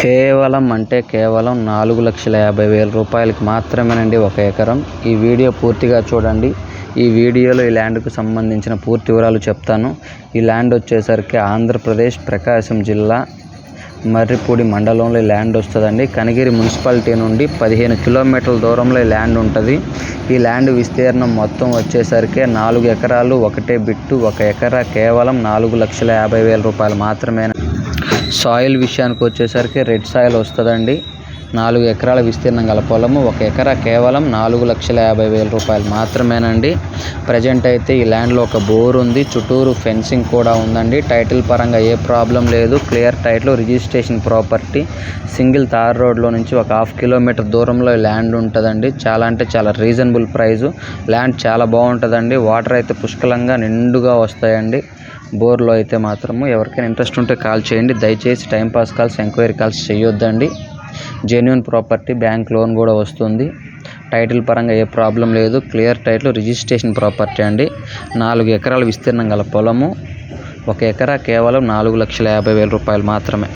కేవలం అంటే కేవలం నాలుగు లక్షల యాభై వేల రూపాయలకి మాత్రమేనండి ఒక ఎకరం. ఈ వీడియో పూర్తిగా చూడండి. ఈ వీడియోలో ఈ ల్యాండ్కు సంబంధించిన పూర్తి వివరాలు చెప్తాను. ఈ ల్యాండ్ వచ్చేసరికి ఆంధ్రప్రదేశ్ ప్రకాశం జిల్లా మర్రిపూడి మండలంలో ల్యాండ్ వస్తుందండి. కనిగిరి మున్సిపాలిటీ నుండి పదిహేను కిలోమీటర్ల దూరంలో ల్యాండ్ ఉంటుంది. ఈ ల్యాండ్ విస్తీర్ణం మొత్తం వచ్చేసరికి నాలుగు ఎకరాలు ఒకటే బిట్టు ఒక ఎకరా కేవలం నాలుగు లక్షల యాభై వేల రూపాయలు మాత్రమే సాయిల్ విషయానికి వచ్చేసరికి రెడ్ సాయిల్ వస్తుందండి. నాలుగు ఎకరాల విస్తీర్ణం గల పొలము ఒక ఎకరా కేవలం నాలుగు లక్షల యాభై వేల రూపాయలు మాత్రమేనండి. ప్రజెంట్ అయితే ఈ ల్యాండ్లో ఒక బోర్ ఉంది చుట్టూరు ఫెన్సింగ్ కూడా ఉందండి. టైటిల్ పరంగా ఏ ప్రాబ్లం లేదు clear title registration property. Single tar రోడ్లో నుంచి ఒక హాఫ్ కిలోమీటర్ దూరంలో ల్యాండ్ ఉంటుందండి. చాలా అంటే చాలా రీజనబుల్ ప్రైజు ల్యాండ్ చాలా బాగుంటుందండి. వాటర్ అయితే పుష్కలంగా నిండుగా వస్తాయండి. బోర్లో అయితే మాత్రము ఎవరికైనా ఇంట్రెస్ట్ ఉంటే కాల్ చేయండి. దయచేసి టైంపాస్ కాల్స్ ఎంక్వైరీ కాల్స్ చేయొద్దండి. జెన్యున్ ప్రాపర్టీ బ్యాంక్ లోన్ కూడా వస్తుంది. టైటిల్ పరంగా ఏ ప్రాబ్లం లేదు. క్లియర్ టైటిల్ రిజిస్ట్రేషన్ ప్రాపర్టీ అండి. నాలుగు ఎకరాల విస్తీర్ణం గల పొలము. ఒక ఎకరా కేవలం నాలుగు లక్షల యాభై వేల రూపాయలు మాత్రమే.